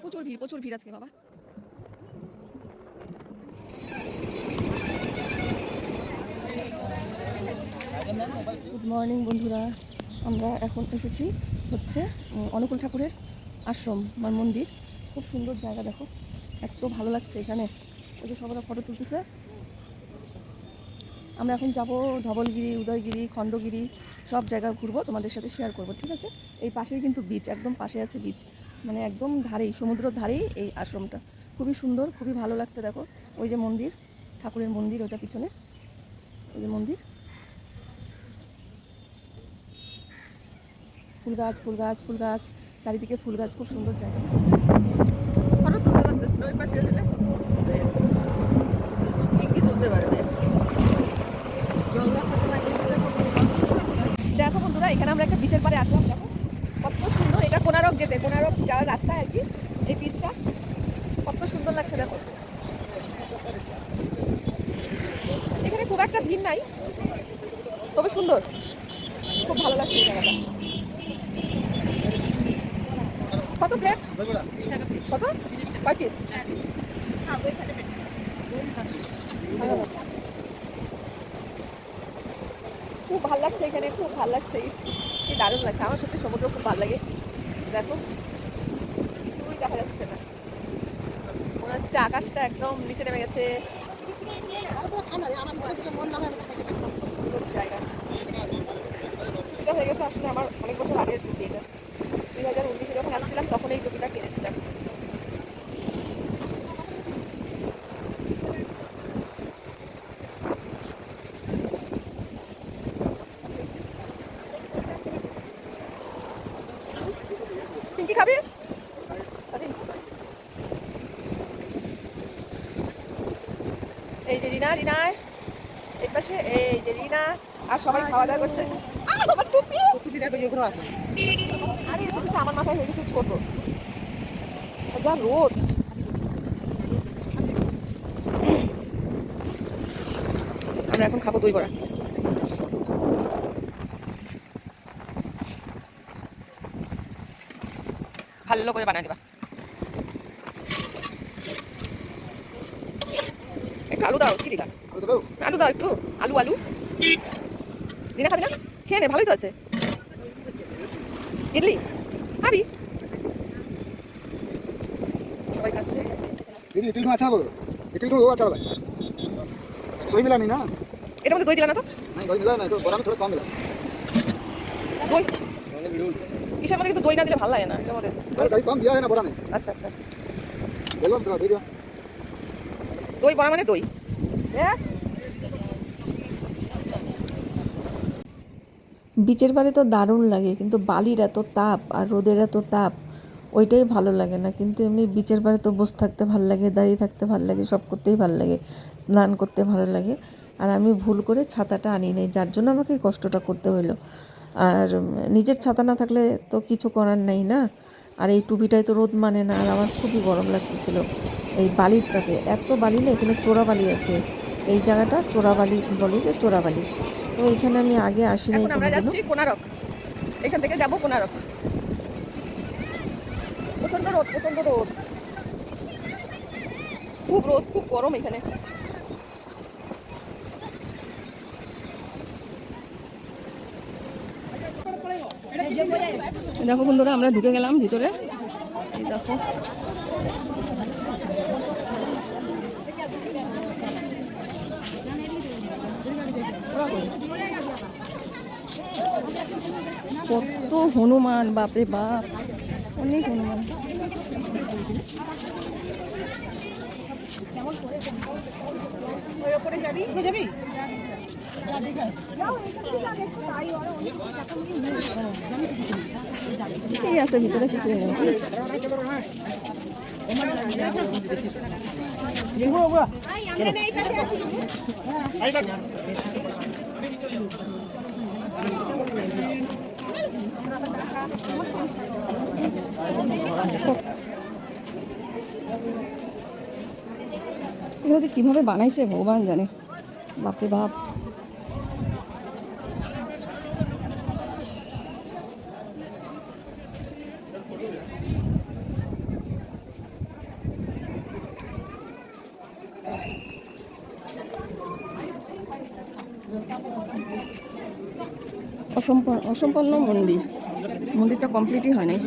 প্রচুর ভিড় প্রচুর ভিড় আজকে, বাবা। গুড মর্নিং বন্ধুরা। আমরা এখন এসেছি হচ্ছে অনুকূল ঠাকুরের আশ্রম বা মন্দির। খুব সুন্দর জায়গা, দেখো। এত ভালো লাগছে এখানে। ওই যে সবাই ফটো তুলতেছে। আমরা এখন যাব ধবলগিরি, উদয়গিরি, খণ্ডগিরি, সব জায়গা ঘুরবো, তোমাদের সাথে শেয়ার করব, ঠিক আছে? এই পাশেই কিন্তু বিচ একদম পাশে আছে বিচ মানে একদম ধারেই, সমুদ্রের ধারেই এই আশ্রমটা। খুবই সুন্দর, খুবই ভালো লাগছে, দেখো। ওই যে মন্দির, ঠাকুরের মন্দির ওটা পিছনে। ওই যে মন্দির। ফুল গাছ ফুল গাছ ফুল গাছ চারিদিকে ফুল গাছ খুব সুন্দর জায়গা ওই পাশে তুলতে পারবে? দেখো বন্ধুরা এখানে আমরা একটা বিচের পাড়ে আসলাম দেখো। কত সুন্দর এটা কোনারক যেতে কোনারক যাওয়ার রাস্তা আর কি এই বিচটা কত সুন্দর লাগছে দেখো। এখানে খুব একটা ভিড় নাই তবে সুন্দর। খুব ভালো লাগছে জায়গাটা। কত প্লেট কত? কয় পিস খুব ভালো লাগছে এখানে, খুব ভালো লাগছে। কি দারুণ লাগছে। আমার সত্যি সমুদ্র খুব ভালো লাগে। দেখো, কিছুই দেখা যাচ্ছে না। মনে হচ্ছে আকাশটা একদম নিচে নেমে গেছে। জায়গা। হয়ে গেছে আসলে আমার অনেক বছর আগের টুপি এটা। দুই হাজার উনিশে যখন আসছিলাম, তখন এই টুপিটা কিনেছিলাম। পিঙ্কি খাবি? এই যে রিনা রিনা এই পাশে এই যে রিনা। আর সবাই খাওয়া দাওয়া করছে। আহ, আমার টুপি! আরে এই টুপিটা আমার মাথায় হয়ে গেছে ছোট। যা রোদ। আমরা এখন খাব দই বড়া। ভালো করে বানিয়ে দেবা। আলু দাও কি দিলা? আলু দাও। একটু আলু আলু। দিনা খাবি না? খেয়ে নে ভালোই তো আছে। ইডলি খাবি? সবাই খাচ্ছে। আচ্ছা না? এটা দই দিলা না তো? দই মিলা না তো বড় আমি কম দিলা দই কিসের মধ্যে কিন্তু দই না দিলে ভালো লাগে না। দই কম দিয়া হয় না বড়া নেই। আচ্ছা আচ্ছা। দই দই বড়া মানে দই। হ্যাঁ? বিচের বাড়ি তো দারুণ লাগে কিন্তু বালির এত তাপ আর রোদের এত তাপ ওইটাই ভালো লাগে না। কিন্তু এমনি বিচের পাড়ে তো বসে থাকতে ভালো লাগে দাঁড়িয়ে থাকতে ভালো লাগে সব করতেই ভালো লাগে স্নান করতে ভালো লাগে। আর আমি ভুল করে ছাতাটা আনি নাই যার জন্য আমাকে কষ্টটা করতে হলো আর নিজের ছাতা না থাকলে তো কিছু করার নেই না? আর এই টুপিটায় তো রোদ মানে না আর আমার খুবই গরম লাগতেছিল এই বালির তাপে এত বালি না এখানে চোরা বালি আছে। এই জায়গাটা চোরা বালি বলে যে চোরা বালি তো এখানে আমি আগে আসি এখন আমরা যাচ্ছি কোনারক এখান থেকে যাব কোনারক প্রচণ্ড রোদ প্রচণ্ড রোদ। খুব রোদ খুব গরম এখানে। দেখো বন্ধুরা আমরা ঢুকে গেলাম ভিতরে। এই দেখো। কত হনুমান বাপরে বাপ। অনেক হনুমান। কি আছে ভিতরে কিছু এগুলো যে কীভাবে বানাইছে ভগবান জানে। বাপরে বাপ। অসম্পন্ন মন্দির। মন্দিরটা কমপ্লিটই হয় নাই।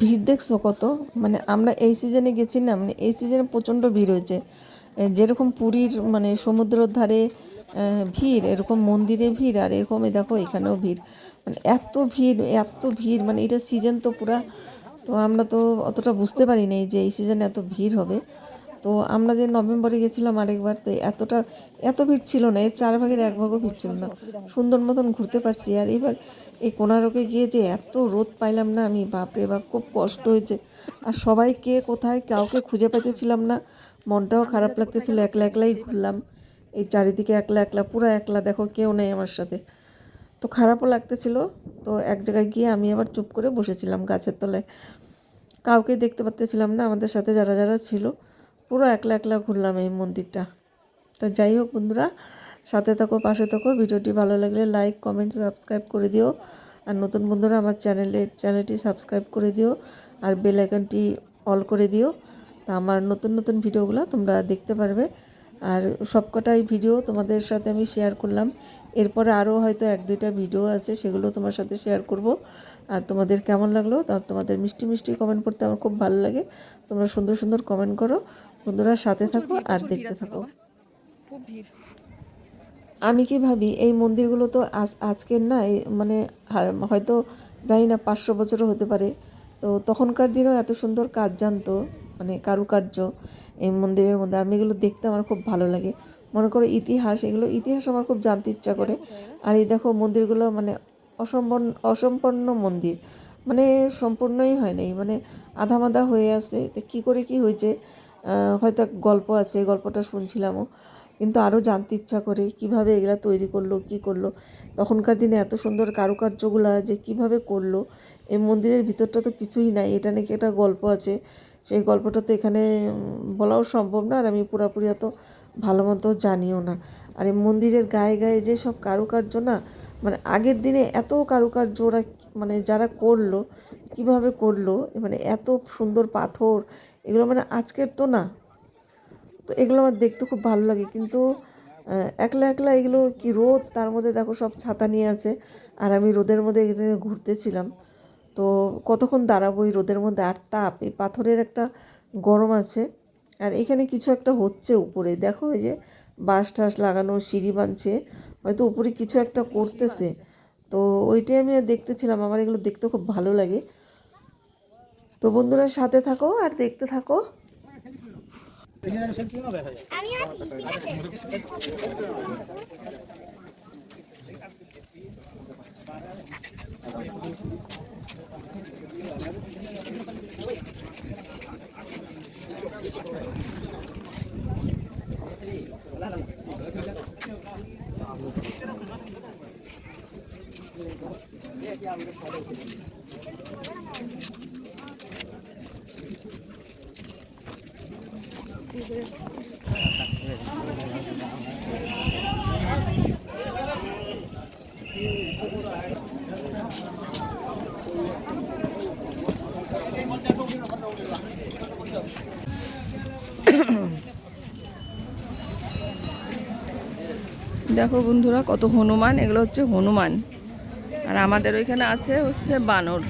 ভিড় দেখছ কত? মানে আমরা এই সিজনে গেছি না মানে এই সিজনে প্রচণ্ড ভিড় হয়েছে। যেরকম পুরীর মানে সমুদ্রের ধারে ভিড়, এরকম মন্দিরে ভিড় আর এরকম দেখো এখানেও ভিড়। মানে এত ভিড় এত ভিড় মানে এটা সিজন তো পুরা, তো আমরা তো অতটা বুঝতে পারিনি যে এই সিজনে এত ভিড় হবে। তো আমরা যে নভেম্বরে গেছিলাম আরেকবার, তো এতটা, এত ভিড় ছিল না, এর চার ভাগের এক ভাগও ভিড় ছিল না। সুন্দর মতন ঘুরতে পারছি আর এবার এই কোনারকে গিয়ে যে এত রোদ পাইলাম না আমি, বাপরে বাপ, খুব কষ্ট হয়েছে। আর সবাই কে কোথায়, কাউকে খুঁজে পেতেছিলাম না, মনটাও খারাপ লাগতেছিল, একলা একলাই ঘুরলাম। এই চারিদিকে একলা একলা, পুরো একলা, দেখো কেউ নেই আমার সাথে। তো খারাপও লাগতেছিল, তো এক জায়গায় গিয়ে আমি আবার চুপ করে বসেছিলাম গাছের তলায়। কাউকে দেখতে পাচ্তেছিলাম না, আমাদের সাথে যারা যারা ছিল, পুরো একলা একলা ঘুরলাম এই মন্দিরটা। তো যাই হোক বন্ধুরা, সাথে থাকো, পাশে থাকো, ভিডিওটি ভালো লাগলে লাইক, কমেন্ট, সাবস্ক্রাইব করে দিও। আর নতুন বন্ধুরা, আমার চ্যানেলে, চ্যানেলটি সাবস্ক্রাইব করে দিও আর বেল আইকনটি অল করে দিও। তা আমার নতুন নতুন ভিডিওগুলো তোমরা দেখতে পারবে। আর সবকটাই ভিডিও তোমাদের সাথে আমি শেয়ার করলাম। এরপরে আরও হয়তো এক দুইটা ভিডিও আছে সেগুলো তোমার সাথে শেয়ার করব। আর তোমাদের কেমন লাগল? তার তোমাদের মিষ্টি মিষ্টি কমেন্ট করতে আমার খুব ভালো লাগে। তোমরা সুন্দর সুন্দর কমেন্ট করো। বন্ধুরা সাথে থাকো আর দেখতে থাকো। খুব ভিড়। আমি কি ভাবি এই মন্দিরগুলো তো আজ আজকের না মানে হয়তো জানি না পাঁচশো বছরও হতে পারে। তো তখনকার দিনেও এত সুন্দর কাজ জানতো মানে কারুকার্য। এই মন্দিরের মধ্যে। আমি এগুলো দেখতে আমার খুব ভালো লাগে। মনে করো ইতিহাস, এগুলো ইতিহাস আমার খুব জানতে ইচ্ছা করে। আর এই দেখো মন্দিরগুলো মানে অসম্পন্ন অসম্পন্ন মন্দির। মানে সম্পূর্ণই হয় নাই। মানে আধামাদা হয়ে আছে। তো কী করে কি হয়েছে? হয়তো গল্প আছে গল্পটা শুনছিলামও। কিন্তু আরও জানতে ইচ্ছা করে কীভাবে এগুলা তৈরি করল, কি করল। তখনকার দিনে এত সুন্দর কারুকার্যগুলা যে কীভাবে করল। এই মন্দিরের ভিতরটা তো কিছুই নাই। এটা নাকি একটা গল্প আছে। সেই গল্পটা তো এখানে বলাও সম্ভব না আর আমি পুরোপুরি অত ভালো মতো জানিও না। আর এই মন্দিরের গায়ে গায়ে যে সব কারুকার্য না মানে আগের দিনে এত কারুকার্য ওরা মানে যারা করল, কীভাবে করল মানে এত সুন্দর পাথর, এগুলো মানে আজকের তো না। তো এগুলো আমার দেখতে খুব ভালো লাগে কিন্তু একলা একলা এগুলো কি রোদ, তার মধ্যে দেখো সব ছাতা নিয়ে আছে। আর আমি রোদের মধ্যে এখানে ঘুরতেছিলাম তো কতক্ষণ দাঁড়াবো এই রোদের মধ্যে? আর তাপ, এই পাথরের একটা গরম আছে। আর এখানে কিছু একটা হচ্ছে উপরে। দেখো এই যে বাঁশ টাস লাগানো, সিঁড়ি বানছে হয়তো উপরে কিছু একটা করতেছে। তো ওইটাই আমি দেখতেছিলাম, আমার এগুলো দেখতে খুব ভালো লাগে। তো বন্ধুরা সাথে থাকো আর দেখতে থাকো। দেখো বন্ধুরা কত হনুমান এগুলো হচ্ছে হনুমান। আর আমাদের ওইখানে আছে হচ্ছে বানর।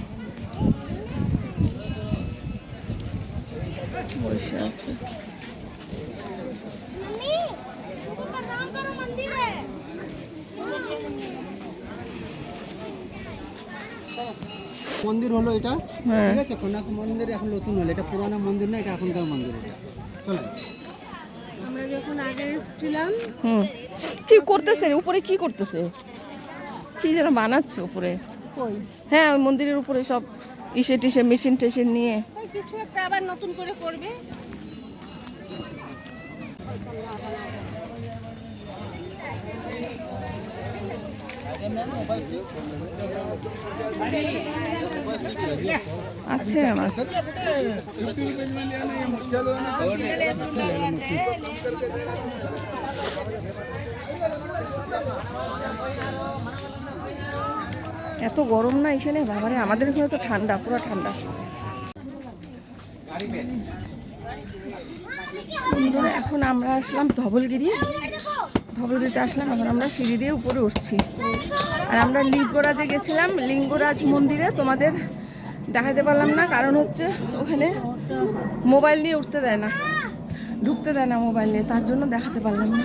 বসে আছে। মন্দির হলো এটা। হ্যাঁ। ঠিক আছে কোনাক মন্দির এখন নতুন হলো। এটা পুরানো মন্দির না এটা এখনকার মন্দির এটা। চলো। আমরা যখন আগে এসেছিলাম হুম। কি করতেছে উপরে কি করতেছে? কি যেন বানাচ্ছে উপরে? হ্যাঁ ওই মন্দিরের উপরে সব ইসে টিসে মেশিন টেশিন নিয়ে। কিছু একটা আবার নতুন করে করবে। আছে আমার। এত গরম না এখানে? বাবারে, আমাদের এখানে তো ঠান্ডা, পুরো ঠান্ডা। এখন আমরা আসলাম ধবলগিরি। ধবলগিরিতে আসলাম, এখন আমরা সিঁড়ি দিয়ে উপরে উঠছি। আর আমরা লিঙ্গরাজে গেছিলাম, লিঙ্গরাজ মন্দিরে তোমাদের দেখাতে পারলাম না, কারণ হচ্ছে ওখানে মোবাইল নিয়ে উঠতে দেয় না, ঢুকতে দেয় না মোবাইল নিয়ে, তার জন্য দেখাতে পারলাম না।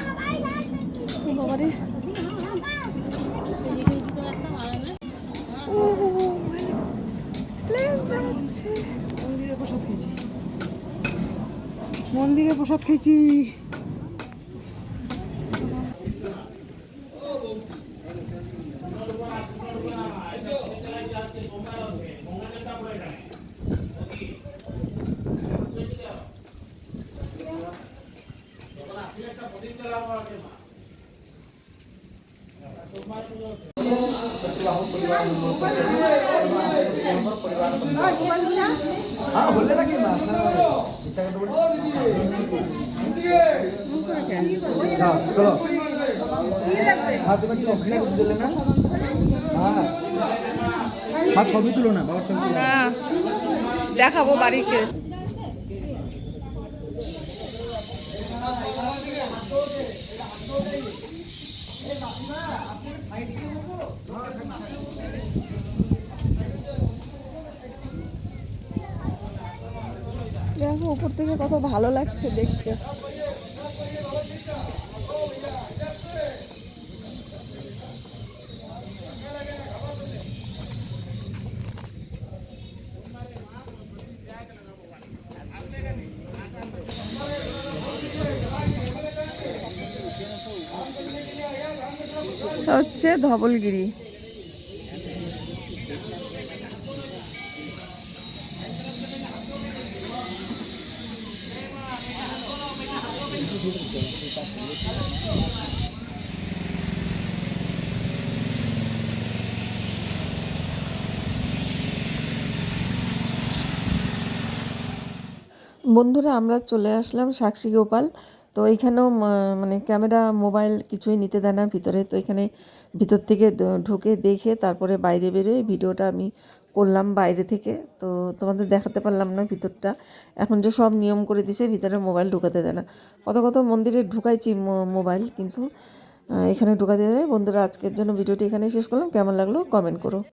ও বাবারে ও প্লেন যাচ্ছে মন্দিরে প্রসাদ খেয়েছি মন্দিরে প্রসাদ খেয়েছি হ্যাঁ চলো হ্যাঁ তুমি কি ওখানে দিলে না হ্যাঁ হ্যাঁ ছবি তুলো না বাবার ছবি না দেখাবো বাড়িকে দেখো উপর থেকে কত ভালো লাগছে দেখতে। এটা হচ্ছে ধবলগিরি। বন্ধুরা আমরা চলে আসলাম সাক্ষী গোপাল। তো এইখানেও মানে ক্যামেরা, মোবাইল কিছুই নিতে দেয় না ভিতরে। তো এখানে ভিতর থেকে ঢুকে দেখে তারপরে বাইরে বেরোয়। ভিডিওটা আমি করলাম বাইরে থেকে। তো তোমাদের দেখাতে পারলাম না ভিতরটা। এখন যে সব নিয়ম করে দিছে, ভিতরে মোবাইল ঢুকাতে দেয় না। কত কত মন্দিরে ঢুকাইছি মোবাইল, কিন্তু এখানে ঢুকাতে দেয় বন্ধুরা, আজকের জন্য ভিডিওটি এখানে শেষ করলাম। কেমন লাগল কমেন্ট করো।